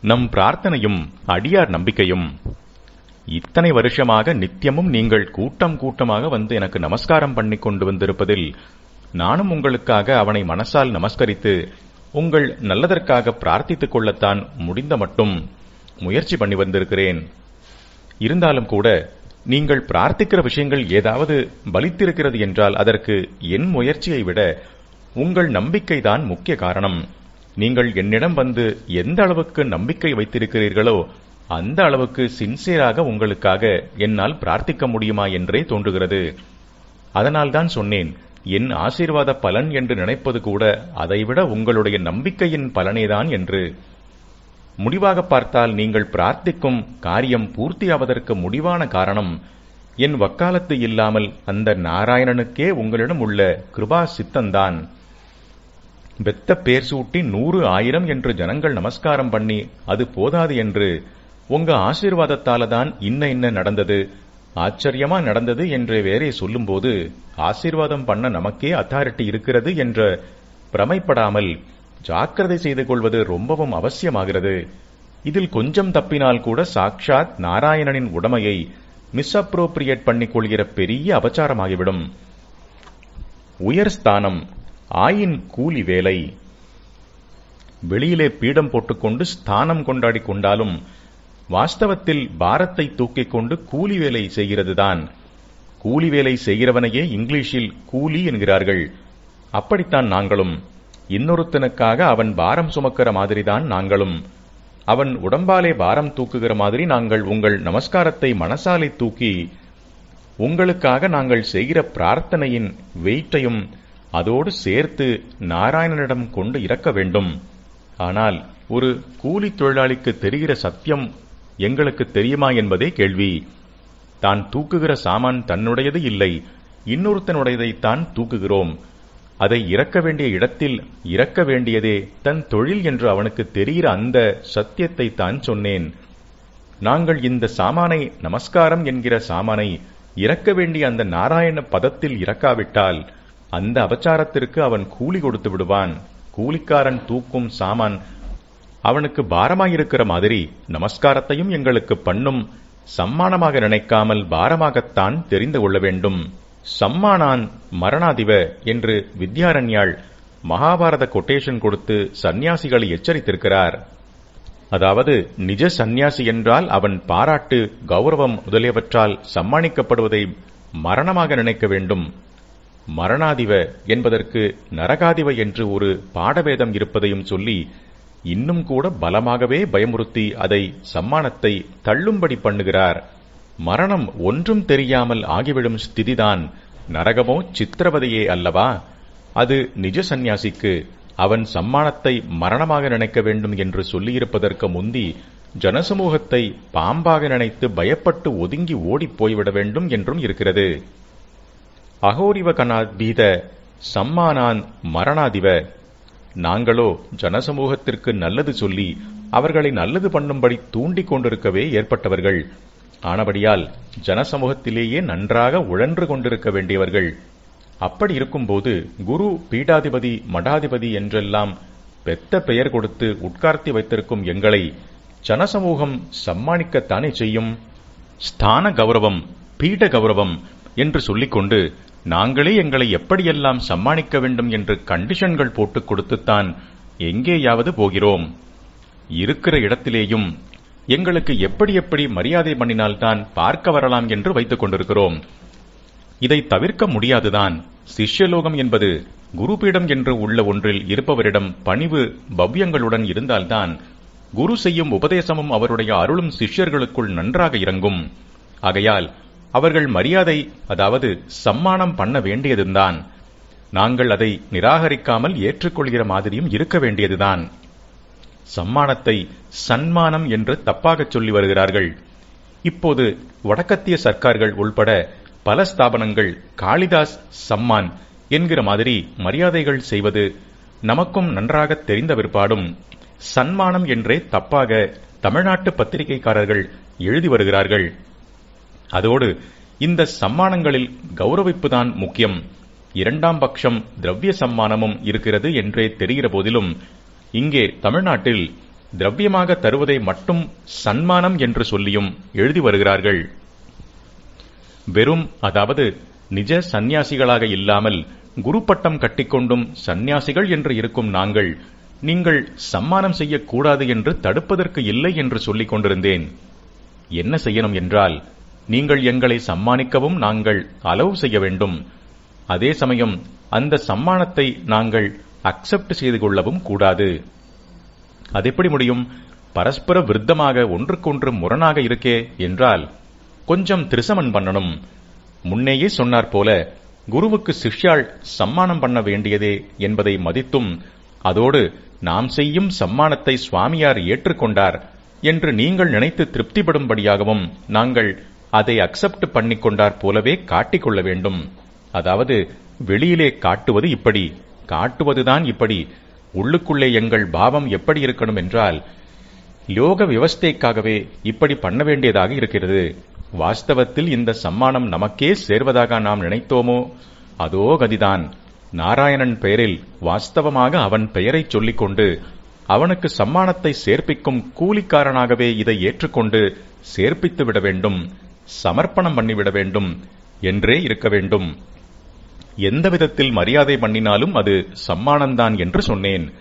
நம் பிரார்த்தனையும் அடியார் நம்பிக்கையும். இத்தனை வருஷமாக நித்தியமும் நீங்கள் கூட்டம் கூட்டமாக வந்து எனக்கு நமஸ்காரம் பண்ணி கொண்டு வந்திருப்பதில் நானும் உங்களுக்காக அவனை மனசால் நமஸ்கரித்து உங்கள் நல்லதற்காக பிரார்த்தித்துக் கொள்ளத்தான் முடிந்த மட்டும் முயற்சி பண்ணி வந்திருக்கிறேன். இருந்தாலும் கூட நீங்கள் பிரார்த்திக்கிற விஷயங்கள் ஏதாவது பலித்திருக்கிறது என்றால் அதற்கு என் முயற்சியை விட உங்கள் நம்பிக்கைதான் முக்கிய காரணம். நீங்கள் என்னிடம் வந்து எந்த அளவுக்கு நம்பிக்கை வைத்திருக்கிறீர்களோ அந்த அளவுக்கு சின்சியராக உங்களுக்காக என்னால் பிரார்த்திக்க முடியுமா என்றே தோன்றுகிறது. அதனால்தான் சொன்னேன் என் ஆசீர்வாத பலன் என்று நினைப்பது கூட அதைவிட உங்களுடைய நம்பிக்கையின் பலனேதான் என்று. முடிவாக பார்த்தால் நீங்கள் பிரார்த்திக்கும் காரியம் பூர்த்தியாவதற்கு முடிவான காரணம் என் வக்காலத்து இல்லாமல் அந்த நாராயணனுக்கே உங்களிடம் உள்ள கிருபா சித்தந்தான். பெத்த பேர் சூட்டி நூறு ஆயிரம் என்று ஜனங்கள் நமஸ்காரம் பண்ணி அது போதாது என்று உங்க ஆசீர்வாதத்தால தான் இன்ன இன்ன நடந்தது ஆச்சரியமா நடந்தது என்று வேறே சொல்லும்போது ஆசீர்வாதம் பண்ண நமக்கே அத்தாரிட்டி இருக்கிறது என்ற பிரமைப்படாமல் ஜாக்கிரதை செய்து கொள்வது ரொம்பவும் அவசியமாகிறது. இதில் கொஞ்சம் தப்பினால் கூட சாக்ஷாத் நாராயணனின் உடமையை மிஸ்அப்ரோப்ரியேட் பண்ணிக் கொள்கிற பெரிய அபச்சாரமாகிவிடும். உயர் ஸ்தானம் ஆயின் கூலி வேலை. வெளியிலே பீடம் போட்டுக்கொண்டு ஸ்தானம் கொண்டாடி கொண்டாலும் வாஸ்தவத்தில் பாரத்தை தூக்கிக் கொண்டு கூலி வேலை செய்கிறதுதான். கூலி வேலை செய்கிறவனையே இங்கிலீஷில் கூலி என்கிறார்கள். அப்படித்தான் நாங்களும். இன்னொருத்தனுக்காக அவன் பாரம் சுமக்கிற மாதிரிதான் நாங்களும். அவன் உடம்பாலே பாரம் தூக்குகிற மாதிரி நாங்கள் உங்கள் நமஸ்காரத்தை மனசாலை தூக்கி உங்களுக்காக நாங்கள் செய்கிற பிரார்த்தனையின் வெயிட்டையும் அதோடு சேர்த்து நாராயணனிடம் கொண்டு இறக்க வேண்டும். ஆனால் ஒரு கூலி தொழிலாளிக்கு தெரிகிற சத்தியம் எங்களுக்கு தெரியுமா என்பதே கேள்வி. தான் தூக்குகிற சாமான் தன்னுடையது இல்லை. இன்னொருத்தனுடையதைத்தான் தூக்குகிறோம். அதை இறக்க வேண்டிய இடத்தில் இறக்க வேண்டியதே தன் தொழில் என்று அவனுக்கு தெரிகிற அந்த சத்தியத்தை தான் சொன்னேன். நாங்கள் இந்த சாமானை நமஸ்காரம் என்கிற சாமானை இறக்க வேண்டிய அந்த நாராயண பதத்தில் இறக்காவிட்டால் அந்த அபச்சாரத்திற்கு அவன் கூலி கொடுத்து விடுவான். கூலிக்காரன் தூக்கும் சாமான் அவனுக்கு பாரமாயிருக்கிற மாதிரி நமஸ்காரத்தையும் எங்களுக்கு பண்ணும். சம்மானமாக நினைக்காமல் பாரமாகத்தான் தெரிந்து கொள்ள வேண்டும். சம்மானான் மரணாதிவ என்று வித்யாரண்யாள் மகாபாரத கொட்டேஷன் கொடுத்து சந்நியாசிகளை எச்சரித்திருக்கிறார். அதாவது நிஜ சந்நியாசி என்றால் அவன் பாராட்டு கௌரவம் முதலியவற்றால் சம்மானிக்கப்படுவதை மரணமாக நினைக்க வேண்டும். மரணாதிவ என்பதற்கு நரகாதிவ என்று ஒரு பாடவேதம் இருப்பதையும் சொல்லி இன்னும் கூட பலமாகவே பயமுறுத்தி அதை சம்மானத்தை தள்ளும்படி பண்ணுகிறார். மரணம் ஒன்றும் தெரியாமல் ஆகிவிடும் ஸ்திதிதான் நரகமோ சித்திரவதையே அல்லவா? அது நிஜ சந்நியாசிக்கு அவன் சம்மானத்தை மரணமாக நினைக்க வேண்டும் என்று சொல்லியிருப்பதற்கு முந்தி ஜனசமூகத்தை பாம்பாக நினைத்து பயப்பட்டு ஒதுங்கி ஓடிப் போய்விட வேண்டும் என்றும் இருக்கிறது. அகோரிவ சம்மானான் மரணாதிவ. நாங்களோ ஜனசமூகத்திற்கு நல்லது சொல்லி அவர்களை நல்லது பண்ணும்படி தூண்டிக் கொண்டிருக்கவே ஏற்பட்டவர்கள். ஆனபடியால் ஜனசமூகத்திலேயே நன்றாக உழன்று கொண்டிருக்க வேண்டியவர்கள். அப்படி இருக்கும்போது குரு பீடாதிபதி மடாதிபதி என்றெல்லாம் பெத்த பெயர் கொடுத்து உட்கார்த்தி வைத்திருக்கும் எங்களை ஜனசமூகம் சம்மானிக்கத்தானே செய்யும்? ஸ்தான கௌரவம் பீட கௌரவம் என்று சொல்லிக்கொண்டு நாங்களே எங்களை எப்படியெல்லாம் சம்மானிக்க வேண்டும் என்று கண்டிஷன்கள் போட்டுக் கொடுத்துத்தான் எங்கேயாவது போகிறோம். இருக்கிற இடத்திலேயும் எங்களுக்கு எப்படி எப்படி மரியாதை பண்ணினால்தான் பார்க்க வரலாம் என்று வைத்துக் கொண்டிருக்கிறோம். இதை தவிர்க்க முடியாதுதான். சிஷ்யலோகம் என்பது குருபீடம் என்று உள்ள ஒன்றில் இருப்பவரிடம் பணிவு பவ்யங்களுடன் இருந்தால்தான் குரு செய்யும் உபதேசமும் அவருடைய அருளும் சிஷ்யர்களுக்குள் நன்றாக இறங்கும். ஆகையால் அவர்கள் மரியாதை அதாவது சம்மானம் பண்ண வேண்டியதுதான். நாங்கள் அதை நிராகரிக்காமல் ஏற்றுக்கொள்கிற மாதிரியும் இருக்க வேண்டியதுதான். சம்மானத்தை சன்மானம் என்று தப்பாகச் சொல்லி வருகிறார்கள். இப்போது வடக்கத்திய சர்க்கார்கள் உள்பட பல ஸ்தாபனங்கள் காளிதாஸ் சம்மான் என்கிற மாதிரி மரியாதைகள் செய்வது நமக்கும் நன்றாக தெரிந்த பிற்பாடும் சன்மானம் என்றே தப்பாக தமிழ்நாட்டு பத்திரிகைக்காரர்கள் எழுதி வருகிறார்கள். அதோடு இந்த சம்மானங்களில் கௌரவிப்புதான் முக்கியம். இரண்டாம் பட்சம் திரவிய சம்மானமும் இருக்கிறது என்றே தெரிகிற போதிலும் இங்கே தமிழ்நாட்டில் திரவியமாக தருவதை மட்டும் சன்மானம் என்று சொல்லியும் எழுதி வருகிறார்கள். வெறும் அதாவது நிஜ சந்நியாசிகளாக இல்லாமல் குரு பட்டம் கட்டிக்கொண்டும் சந்நியாசிகள் என்று இருக்கும் நாங்கள் நீங்கள் சம்மானம் செய்யக்கூடாது என்று தடுப்பதற்கு இல்லை என்று சொல்லிக் கொண்டிருந்தேன். என்ன செய்யணும் என்றால் நீங்கள் எங்களை சம்மானிக்கவும் நாங்கள் அலவு செய்ய வேண்டும். அதே சமயம் அந்த சம்மானத்தை நாங்கள் அக்செப்ட் செய்து கொள்ளவும் கூடாது. அது எப்படி முடியும்? பரஸ்பர விருத்தமாக ஒன்றுக்கொன்று முரணாக இருக்கே என்றால் கொஞ்சம் திருசமன் பண்ணணும். முன்னேயே சொன்னார் போல குருவுக்கு சிஷ்யாள் சம்மானம் பண்ண வேண்டியதே என்பதை மதித்தும் அதோடு நாம் செய்யும் சம்மானத்தை சுவாமியார் ஏற்றுக்கொண்டார் என்று நீங்கள் நினைத்து திருப்திப்படும்படியாகவும் நாங்கள் அதை அக்செப்ட் பண்ணிக்கொண்டார் போலவே காட்டிக்கொள்ள வேண்டும். அதாவது வெளியிலே காட்டுவது இப்படி காட்டுவதுதான் இப்படி உள்ளுக்குள்ளே எங்கள் பாவம் எப்படி இருக்கணும் என்றால் யோக விவஸ்தைக்காகவே இப்படி பண்ண வேண்டியதாக இருக்கிறது. வாஸ்தவத்தில் இந்த சம்மானம் நமக்கே சேர்வதாக நாம் நினைத்தோமோ? அதோ கதிதான். நாராயணன் பெயரில் வாஸ்தவமாக அவன் பெயரைச் சொல்லிக்கொண்டு அவனுக்கு சம்மானத்தை சேர்ப்பிக்கும் கூலிக்காரனாகவே இதை ஏற்றுக்கொண்டு சேர்ப்பித்து விட வேண்டும். சமர்ப்பணம் பண்ணிவிட வேண்டும் என்றே இருக்க வேண்டும். எந்த விதத்தில் மரியாதை பண்ணினாலும் அது சம்மானம்தான் என்று சொன்னேன்.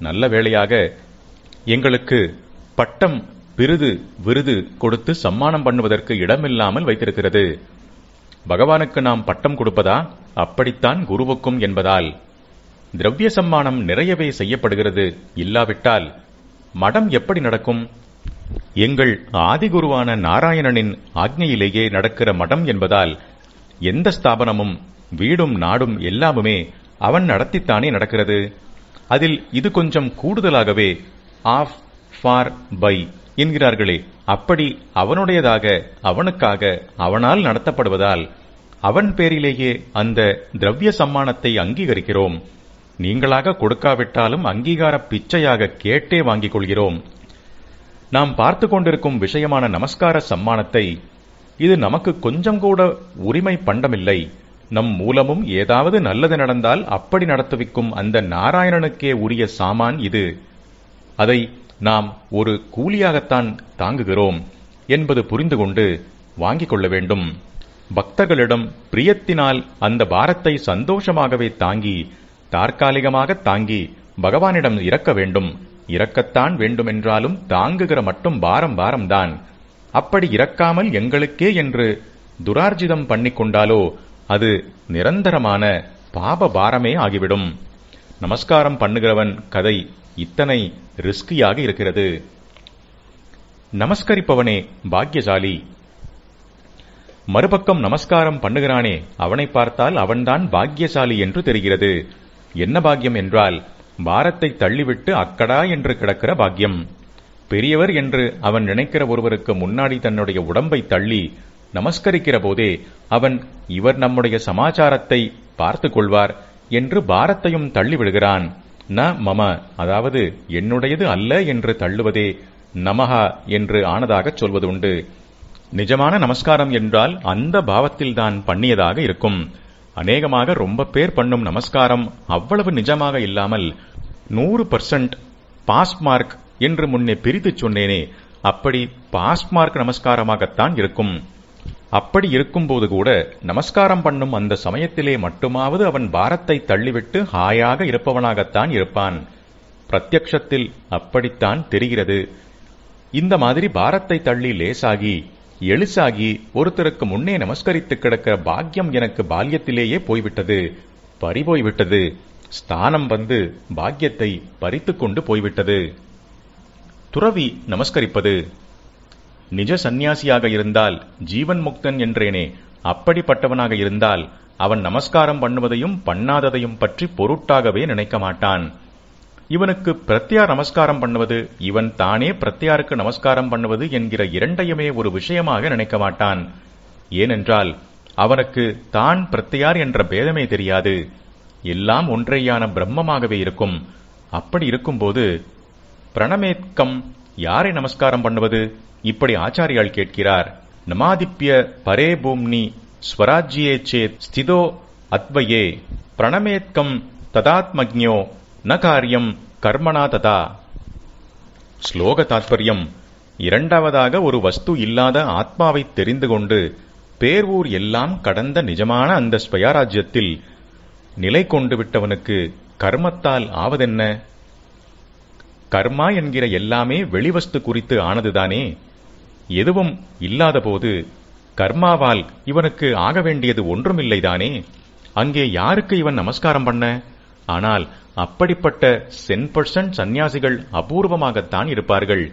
நல்ல வேளையாக எங்களுக்கு பட்டம் விருது விருது கொடுத்து சம்மானம் பண்ணுவதற்கு இடமில்லாமல் வைத்திருக்கிறது. பகவானுக்கு நாம் பட்டம் கொடுப்பதா? அப்படித்தான் குருவுக்கும் என்பதால். திரவிய சம்மானம் நிறையவே செய்யப்படுகிறது. இல்லாவிட்டால் மடம் எப்படி நடக்கும்? எங்கள் ஆதிகுருவான நாராயணனின் ஆக்ஞையிலேயே நடக்கிற மடம் என்பதால் எந்த ஸ்தாபனமும் வீடும் நாடும் எல்லாமுமே அவன் நடத்தித்தானே நடக்கிறது? அதில் இது கொஞ்சம் கூடுதலாகவே ஆஃப் ஃபார் பை என்கிறார்களே. அப்படி அவனுடையதாக அவனுக்காக அவனால் நடத்தப்படுவதால் அவன் பேரிலேயே அந்த திரவிய சம்மானத்தை அங்கீகரிக்கிறோம். நீங்களாக கொடுக்காவிட்டாலும் அங்கீகார பிச்சையாக கேட்டே வாங்கிக் கொள்கிறோம். நாம் பார்த்து கொண்டிருக்கும் விஷயமான நமஸ்கார சம்மானத்தை இது நமக்கு கொஞ்சம் கூட உரிமை பண்டமில்லை. நம் மூலமும் ஏதாவது நல்லது நடந்தால் அப்படி நடத்துவிக்கும் அந்த நாராயணனுக்கே உரிய சாமான் இது. அதை நாம் ஒரு கூலியாகத்தான் தாங்குகிறோம் என்பது புரிந்து கொண்டு வாங்கிக் கொள்ள வேண்டும். பக்தர்களிடம் பிரியத்தினால் அந்த பாரத்தை சந்தோஷமாகவே தாங்கி தற்காலிகமாக தாங்கி பகவானிடம் இறக்க வேண்டும். இறக்கத்தான் வேண்டுமென்றாலும் தாங்குகிற மட்டும் பாரம் பாரம்தான். அப்படி இறக்காமல் எங்களுக்கே என்று துரார்ஜிதம் பண்ணிக்கொண்டாலோ அது நிரந்தரமான பாப பாரமே ஆகிவிடும். நமஸ்காரம் பண்ணுகிறவன் கதை இத்தனை ரிஸ்கியாக இருக்கிறது. நமஸ்கரிப்பவனே பாக்கியசாலி மறுபக்கம் நமஸ்காரம் பண்ணுகிறானே அவனை பார்த்தால் அவன்தான் பாக்கியசாலி என்று தெரிகிறது. என்ன பாக்கியம் என்றால் பாரத்தை தள்ளிவிட்டு அக்கடா என்று கிடக்கிற பாக்கியம். பெரியவர் என்று அவன் நினைக்கிற ஒருவருக்கு முன்னாடி தன்னுடைய உடம்பை தள்ளி நமஸ்கரிக்கிற போதே அவன் இவர் நம்முடைய சமாச்சாரத்தை பார்த்து கொள்வார் என்று பாரத்தையும் தள்ளிவிடுகிறான் ந மம அதாவது என்னுடையது அல்ல என்று தள்ளுவதே நமஹா என்று ஆனதாகச் சொல்வதுண்டு. நிஜமான நமஸ்காரம் என்றால் அந்த பாவத்தில்தான் பண்ணியதாக இருக்கும். அநேகமாக ரொம்ப பேர் பண்ணும் நமஸ்காரம் அவ்வளவு நிஜமாக இல்லாமல் நூறு பர்சன்ட் பாஸ் மார்க் என்று முன்னே பிரித்துச் சொன்னேனே அப்படி பாஸ் மார்க் நமஸ்காரமாகத்தான் இருக்கும். அப்படி இருக்கும்போது கூட நமஸ்காரம் பண்ணும் அந்த சமயத்திலே மட்டுமாவது அவன் பாரத்தை தள்ளிவிட்டு ஹாயாக இருப்பவனாகத்தான் இருப்பான். பிரத்யக்ஷத்தில் அப்படித்தான் தெரிகிறது. இந்த மாதிரி பாரத்தை தள்ளி லேசாகி எழுசாகி ஒருத்தருக்கு முன்னே நமஸ்கரித்து கிடக்கிற பாக்கியம் எனக்கு பால்யத்திலேயே போய்விட்டது பறிபோய்விட்டது. ஸ்தானம் வந்து பாக்கியத்தை பறித்துக்கொண்டு போய்விட்டது. துறவி நமஸ்கரிப்பது நிஜ சந்நியாசியாக இருந்தால் ஜீவன் முக்தன் என்றேனே அப்படிப்பட்டவனாக இருந்தால் அவன் நமஸ்காரம் பண்ணுவதையும் பண்ணாததையும் பற்றி பொருட்டாகவே நினைக்க மாட்டான். இவனுக்கு பிரத்யார் நமஸ்காரம் பண்ணுவது இவன் தானே பிரத்யாருக்கு நமஸ்காரம் பண்ணுவது என்கிற இரண்டையுமே ஒரு விஷயமாக நினைக்க மாட்டான். ஏனென்றால் அவனுக்கு தான் பிரத்யார் என்ற பேதமே தெரியாது. எல்லாம் ஒன்றையான பிரம்மமாகவே இருக்கும். அப்படி இருக்கும்போது பிரணமேத்கம் யாரை நமஸ்காரம் பண்ணுவது? இப்படி ஆச்சாரியால் கேட்கிறார். நமாதிப்ய பரே பூம்னி ஸ்வராஜ்யே சேத் ஸ்திதோ அத்வயே பிரணமேத்கம் ததாத்மக்ஞோ ந காரியம் கர்மணா ததா. ஸ்லோக தாத்பரியம். இரண்டாவதாக ஒரு வஸ்து இல்லாத ஆத்மாவை தெரிந்து கொண்டு பேர்வூர் எல்லாம் கடந்த நிஜமான அந்த ஸ்வயாராஜ்யத்தில் நிலை கொண்டு விட்டவனுக்கு கர்மத்தால் ஆவதென்ன? கர்மா என்கிற எல்லாமே வெளிவஸ்து குறித்து ஆனதுதானே? எதுவும் இல்லாதபோது கர்மாவால் இவனுக்கு ஆக வேண்டியது ஒன்றுமில்லைதானே? அங்கே யாருக்கு இவன் நமஸ்காரம் பண்ண? ஆனால் அப்படிப்பட்ட சென் பர்சன்ட் சந்நியாசிகள் அபூர்வமாகத்தான் இருப்பார்கள்.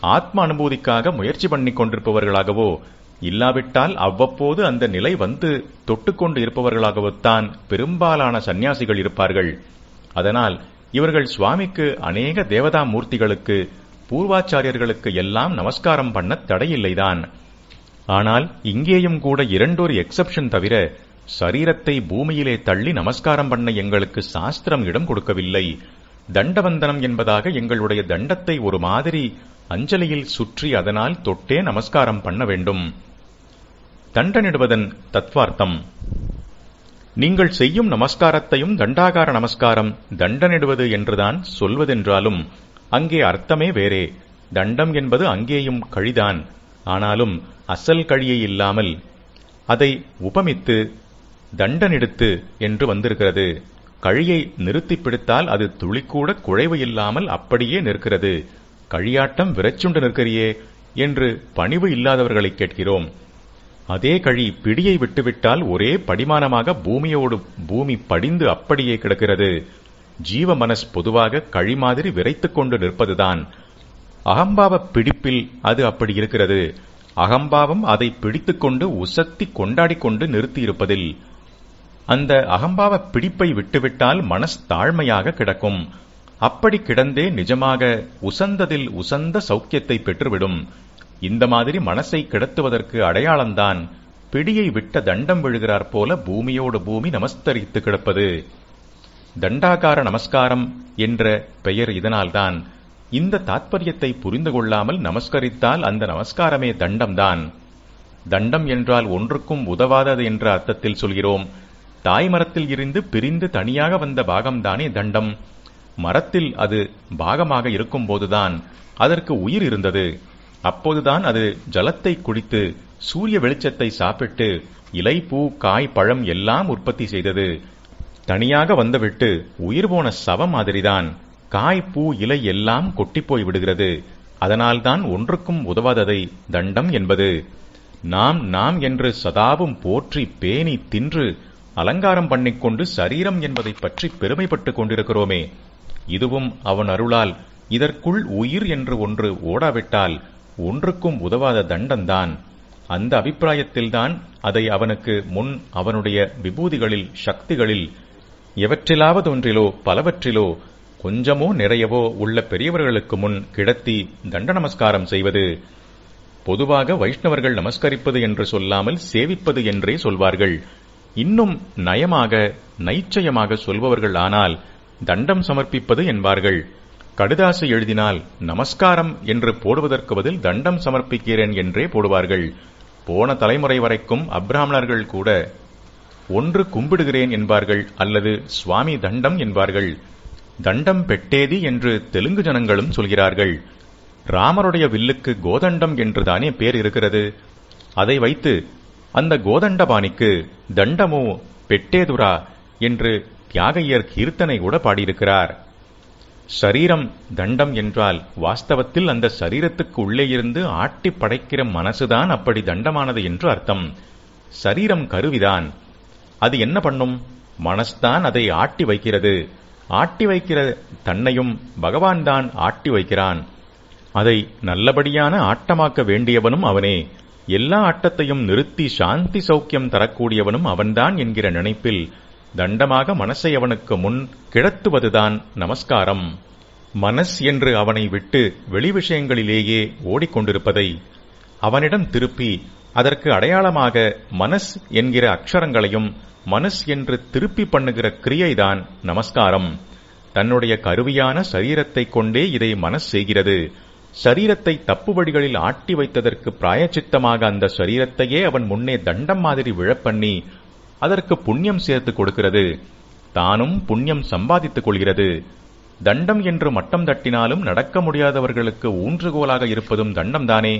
ஆத்ம அனுபூதிக்காக முயற்சி பண்ணிக் கொண்டிருப்பவர்களாகவோ இல்லாவிட்டால் அவ்வப்போது அந்த நிலை வந்து தொட்டுக்கொண்டு இருப்பவர்களாகவோத்தான் பெரும்பாலான சன்னியாசிகள் இருப்பார்கள். அதனால் இவர்கள் சுவாமிக்கு அநேக தேவதா மூர்த்திகளுக்கு பூர்வாச்சாரியர்களுக்கு எல்லாம் நமஸ்காரம் பண்ண தடையில்லைதான். ஆனால் இங்கேயும் கூட இரண்டொரு எக்ஸப்ஷன் தவிர சரீரத்தை பூமியிலே தள்ளி நமஸ்காரம் பண்ண எங்களுக்கு சாஸ்திரம் இடம் கொடுக்கவில்லை. தண்டவந்தனம் என்பதாக எங்களுடைய தண்டத்தை ஒரு மாதிரி அஞ்சலியில் சுற்றி அதனால் தொட்டே நமஸ்காரம் பண்ண வேண்டும். தண்டனிடுவதன் தத்வார்த்தம். நீங்கள் செய்யும் நமஸ்காரத்தையும் தண்டாகார நமஸ்காரம் தண்டனிடுவது என்றுதான் சொல்வதென்றாலும் அங்கே அர்த்தமே வேறே. தண்டம் என்பது அங்கேயும் கழிதான். ஆனாலும் அசல் கழியை இல்லாமல் அதை உபமித்து தண்டனெடுத்து என்று வந்திருக்கிறது. கழியை நிறுத்தி பிடித்தால் அது துளிக்கூட குழைவு இல்லாமல் அப்படியே நிற்கிறது. கழியாட்டம் விரச்சுண்டு நிற்கிறியே என்று பணிவு இல்லாதவர்களை கேட்கிறோம். அதே கழி பிடியை விட்டுவிட்டால் ஒரே படிமானமாக பூமியோடு பூமி படிந்து அப்படியே கிடக்கிறது. ஜீவ மனஸ் பொதுவாக கழி மாதிரி விரைத்துக் கொண்டு நிற்பதுதான். அகம்பாவ பிடிப்பில் அது அப்படி இருக்கிறது. அகம்பாவம் அதை பிடித்துக்கொண்டு உசத்தி கொண்டாடிக்கொண்டு நிறுத்தியிருப்பதில் அந்த அகம்பாவ பிடிப்பை விட்டுவிட்டால் மனஸ் தாழ்மையாக கிடக்கும். அப்படி கிடந்தே நிஜமாக உசந்ததில் உசந்த சௌக்கியத்தை பெற்றுவிடும். இந்த மாதிரி மனசை கிடத்துவதற்கு அடையாளம்தான் பிடியை விட்ட தண்டம் விழுகிறார் போல பூமியோடு பூமி நமஸ்தரித்து கிடப்பது. தண்டாகார நமஸ்காரம் என்ற பெயர் இதனால்தான் இந்த தாத்பரியத்தை புரிந்து கொள்ளாமல் நமஸ்கரித்தால் அந்த நமஸ்காரமே தண்டம்தான். தண்டம் என்றால் ஒன்றுக்கும் உதவாதது என்ற அர்த்தத்தில் சொல்கிறோம். தாய் மரத்தில் இருந்து பிரிந்து தனியாக வந்த பாகம்தானே தண்டம்? மரத்தில் அது பாகமாக இருக்கும்போதுதான் அதற்கு உயிர் இருந்தது. அப்போதுதான் அது ஜலத்தை குடித்து சூரிய வெளிச்சத்தை சாப்பிட்டு இலை பூ காய் பழம் எல்லாம் உற்பத்தி செய்தது. தனியாக வந்துவிட்டு உயிர் போன சவம் மாதிரிதான் காய் பூ இலை எல்லாம் கொட்டிப்போய் விடுகிறது. அதனால்தான் ஒன்றுக்கும் உதவாததை தண்டம் என்பது. நாம் நாம் என்று சதாவும் போற்றி பேணி தின்று அலங்காரம் பண்ணிக்கொண்டு சரீரம் என்பதைப் பற்றி பெருமைப்பட்டுக் கொண்டிருக்கிறோமே. இதுவும் அவன் அருளால் இதற்குள் உயிர் என்று ஒன்று ஓடாவிட்டால் ஒன்றுக்கும் உதவாத தண்டன்தான் அந்த அபிப்பிராயத்தில்தான் அதை அவனுக்கு முன் அவனுடைய விபூதிகளில் சக்திகளில் எவற்றிலாவதொன்றிலோ பலவற்றிலோ கொஞ்சமோ நிறையவோ உள்ள பெரியவர்களுக்கு முன் கிடத்தி தண்ட நமஸ்காரம் செய்வது. பொதுவாக வைஷ்ணவர்கள் நமஸ்கரிப்பது என்று சொல்லாமல் சேவிப்பது என்றே சொல்வார்கள். இன்னும் நயமாக நைச்சயமாக சொல்பவர்கள் ஆனால் தண்டம் சமர்ப்பிப்பது என்பார்கள். கடுதாசு எழுதினால் நமஸ்காரம் என்று போடுவதற்கு பதில் தண்டம் சமர்ப்பிக்கிறேன் என்றே போடுவார்கள். போன தலைமுறை வரைக்கும் அப்ராமணர்கள் கூட ஒன்று கும்பிடுகிறேன் என்பார்கள் அல்லது சுவாமி தண்டம் என்பார்கள். தண்டம் பெட்டேதி என்று தெலுங்கு ஜனங்களும் சொல்கிறார்கள். ராமருடைய வில்லுக்கு கோதண்டம் என்றுதானே பேர் இருக்கிறது. அதை வைத்து அந்த கோதண்டபாணிக்கு தண்டமோ பெட்டேதுரா என்று தியாகையர் கீர்த்தனை கூட பாடியிருக்கிறார். சரீரம் தண்டம் என்றால் வாஸ்தவத்தில் அந்த சரீரத்துக்கு உள்ளே இருந்து ஆட்டி படைக்கிற மனசுதான் அப்படி தண்டமானது என்று அர்த்தம். சரீரம் கருவிதான். அது என்ன பண்ணும்? மனஸ்தான் அதை ஆட்டி வைக்கிறது. ஆட்டி வைக்கிற தன்னையும் பகவான் தான் ஆட்டி வைக்கிறான். அதை நல்லபடியான ஆட்டமாக்க வேண்டியவனும் அவனே. எல்லா அட்டத்தையும் நிறுத்தி சாந்தி சௌக்கியம் தரக்கூடியவனும் அவன்தான் என்கிற நினைப்பில் தண்டமாக மனசை அவனுக்கு முன் கிடத்துவதுதான் நமஸ்காரம். மனஸ் என்று அவனை விட்டு வெளி விஷயங்களிலேயே ஓடிக்கொண்டிருப்பதை அவனிடம் திருப்பி அதற்கு அடையாளமாக மனஸ் என்கிற அக்ஷரங்களையும் மனஸ் என்று திருப்பி பண்ணுகிற கிரியைதான் நமஸ்காரம். தன்னுடைய கருவியான சரீரத்தைக் கொண்டே இதை மனஸ் செய்கிறது. சரீரத்தை தப்பு வழிகளில் ஆட்டி வைத்ததற்கு பிராயச்சித்தமாக அந்த சரீரத்தையே அவன் முன்னே தண்டம் மாதிரி விழப்பண்ணி அதற்கு புண்ணியம் சேர்த்து கொடுக்கிறது. தானும் புண்ணியம் சம்பாதித்துக் கொள்கிறது. தண்டம் என்று மட்டம் தட்டினாலும் நடக்க முடியாதவர்களுக்கு ஊன்றுகோலாக இருப்பதும் தண்டம்தானே